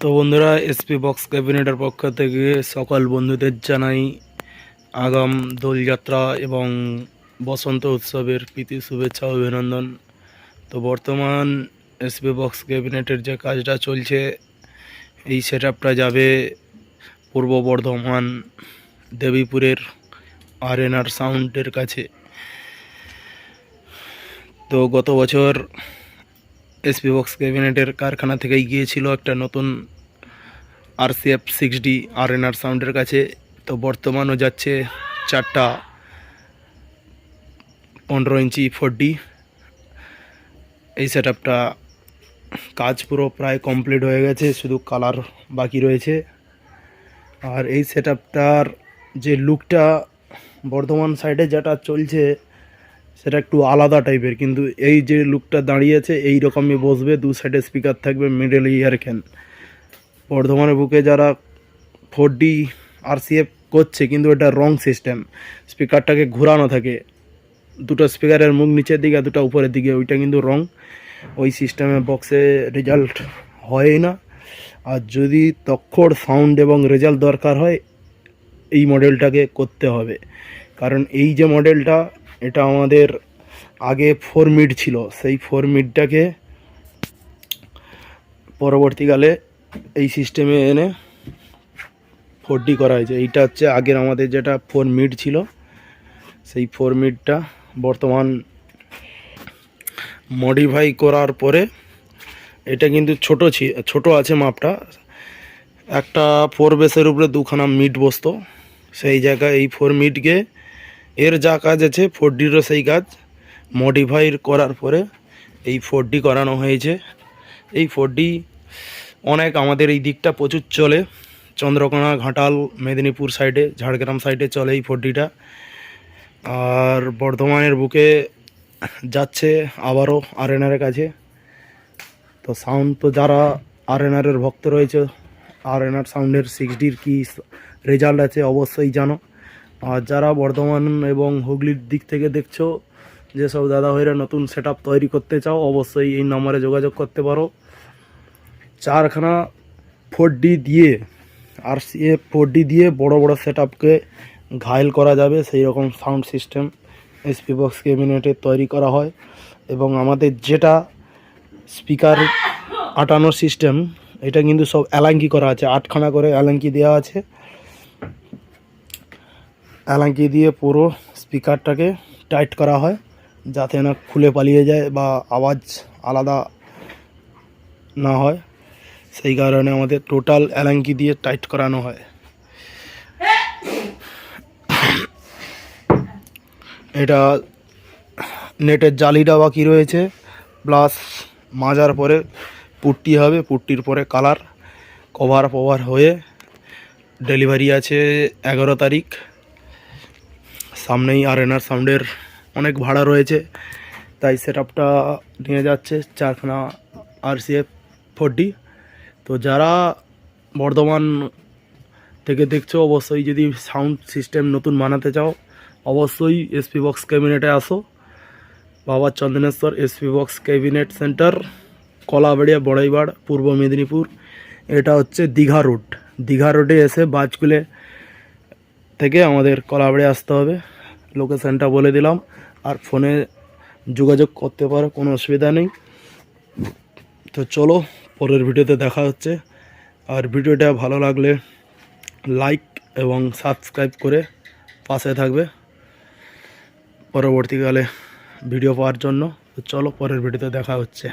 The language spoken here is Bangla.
তো বন্ধুরা এসপি বক্স ক্যাবিনেটের পক্ষ থেকে সকল বন্ধুদের জানাই আগাম দোলযাত্রা এবং বসন্ত উৎসবের প্রীতি, শুভেচ্ছা, অভিনন্দন। তো বর্তমান এসপি বক্স ক্যাবিনেটের যে কাজটা চলছে, এই সেট যাবে পূর্ব বর্ধমান দেবীপুরের আরএনআর সাউন্ডের কাছে। তো গত বছর এসপি বক্স ক্যাবিনেটের কারখানা থেকেই গিয়েছিল একটা নতুন আরসিএফ সিক্স ডি আর এন আর সাউন্ডের কাছে। তো বর্তমানও যাচ্ছে চারটা পনেরো ইঞ্চি ফোর ডি এই সেট কাজ পুরো প্রায় কমপ্লিট হয়ে গেছে, শুধু কালার বাকি রয়েছে। আর এই সেট যে লুকটা বর্ধমান সাইডে যেটা চলছে সেটা একটু আলাদা টাইপের কিন্তু এই যে লুকটা দাঁড়িয়েছে এই রকমই বসবে, দু সাইডে স্পিকার থাকবে মিডল ইয়ার ক্যান বর্ধমানের বুকে যারা ফোর ডি আরসিএফ করছে, কিন্তু এটা রং সিস্টেম স্পিকারটাকে ঘোরানো থাকে। দুটো স্পিকারের মুখ নিচের দিকে দুটো উপরের দিকে, ওইটা কিন্তু রং ওই সিস্টেমে বক্সে রেজাল্ট হয় না। আর যদি তক্ষর সাউন্ড এবং রেজাল্ট দরকার হয়, এই মডেলটাকে করতে হবে। কারণ এই যে মডেলটা এটা আমাদের আগে ফোর মিড ছিল। সেই ফোর মিডটাকে পরবর্তীকালে এই সিস্টেমে এনে ফোর ডি করা হয়েছে। এইটা হচ্ছে আগের আমাদের যেটা ফোর মিড ছিল। সেই ফোর মিডটা বর্তমান মডিফাই করার পরে এটা কিন্তু ছোট ছোট আছে মাপটা। একটা ফোর বেসের উপরে দুখানা মিট বসতো। সেই জায়গায় এই ফোর মিটকে এর যা কাজ আছে ফোর ডিরও সেই কাজ। মডিফাই করার পরে এই ফোর ডি করানো হয়েছে। এই ফোর ডি অনেক আমাদের এই দিকটা প্রচুর চলে। চন্দ্রকোনা, ঘাটাল, মেদিনীপুর সাইডে ঝাড়গ্রাম সাইডে চলে এই ফোর ডিটা আর বর্ধমানের বুকে যাচ্ছে আবারও আর আরএনআরের কাছে। তো সাউন্ড তো যারা আর আরএনআরের ভক্ত রয়েছে আরএনআর সাউন্ডের সিক্স ডির কী রেজাল্ট আছে অবশ্যই জানো। আর যারা বর্ধমান এবং হুগলির দিক থেকে দেখছ যেসব দাদা ভাইরা নতুন সেট তৈরি করতে চাও, অবশ্যই এই নম্বরে যোগাযোগ করতে পারো। চারখানা ফোর ডি দিয়ে আর সে ফোর ডি দিয়ে বড় বড় সেট আপকে ঘায়ল করা যাবে। সেই রকম সাউন্ড সিস্টেম এসপি বক্স ক্যাবিনেটে তৈরি করা হয় এবং আমাদের যেটা স্পিকার আটানোর সিস্টেম এটা কিন্তু সব অ্যালাঙ্কি করা আছে। আটখানা করে অ্যালাঙ্কি দেওয়া আছে। অ্যালাঙ্কি দিয়ে পুরো স্পিকারটাকে টাইট করা হয়, যাতে না খুলে পালিয়ে যায় বা আওয়াজ আলাদা না হয়। সেই কারণে আমাদের টোটাল অ্যালাঙ্কি দিয়ে টাইট করানো হয়। এটা নেটের জালিটা বাকি রয়েছে, প্লাস মাজার পরে পুট্টি হবে। পুট্টির পরে কালার কভার ফভার হয়ে ডেলিভারি আছে এগারো তারিখ। সামনেই আর এনআর সাউন্ডের অনেক ভাড়া রয়েছে। তাই সেট আপটা নিয়ে যাচ্ছে চারখানা আর সি এফ ফোরটি তো যারা বর্ধমান থেকে দেখছ, অবশ্যই যদি সাউন্ড সিস্টেম নতুন বানাতে চাও, অবশ্যই এসপি বক্স ক্যাবিনেটে আসো। বাবা Chandaneswar SP box cabinet centre Kalabaria, Boraibar, Purba Medinipur. এটা হচ্ছে দীঘা রোড দীঘা রোডে এসে বাজকুলে থেকে আমাদের কলাবাড়ি আসতে হবে। লোকেশানটা বলে দিলাম। আর ফোনে যোগাযোগ করতে পারো, কোনো অসুবিধা নেই। তো চলো, পরের ভিডিওতে দেখা হচ্ছে। আর ভিডিওটা ভালো লাগলে লাইক এবং সাবস্ক্রাইব করে পাশে থাকবে। পরবর্তীকালে ভিডিও পাওয়ার জন্য। তো চলো, পরের ভিডিওতে দেখা হচ্ছে।